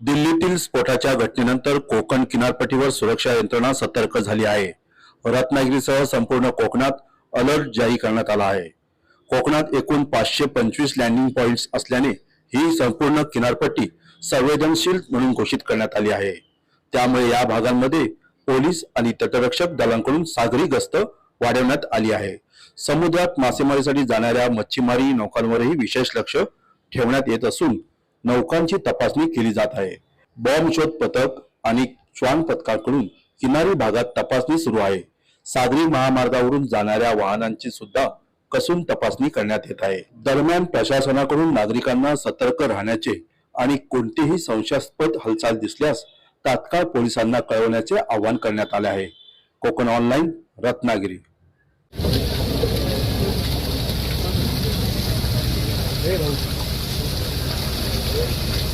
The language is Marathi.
दिल्लीतील स्फोटाच्या घटनेनंतर कोकण किनारपट्टीवर सुरक्षा यंत्रणा सतर्क झाली आहे. रत्नागिरीसह संपूर्ण कोकणात अलर्ट जारी करण्यात आला आहे. कोकणात एकूण पाचशे पंचवीस लँडिंग पॉइंट्स असल्याने ही संपूर्ण किनारपट्टी संवेदनशील म्हणून घोषित करण्यात आली आहे. त्यामुळे या भागांमध्ये पोलीस आणि तटरक्षक दलांकडून सागरी गस्त वाढवण्यात आली आहे. समुद्रात मासेमारीसाठी जाणाऱ्या मच्छीमारी नौकांवरही विशेष लक्ष ठेवण्यात येत असून नौकांची तपासणी केली जात आहे. बॉम्ब शोध पथक आणि श्वान पथकाकडून किनारी भागात तपासणी सुरू आहे. सागरी महामार्गावरून जाणाऱ्या वाहनांची सुद्धा कसून तपासणी करण्यात येत आहे. दरम्यान प्रशासनाकडून नागरिकांना सतर्क राहण्याचे आणि कोणतीही संशयास्पद हालचाल दिसल्यास तात्काळ पोलिसांना कळवण्याचे आवाहन करण्यात आले आहे. Konkan online Ratnagiri. Hey, Thank you.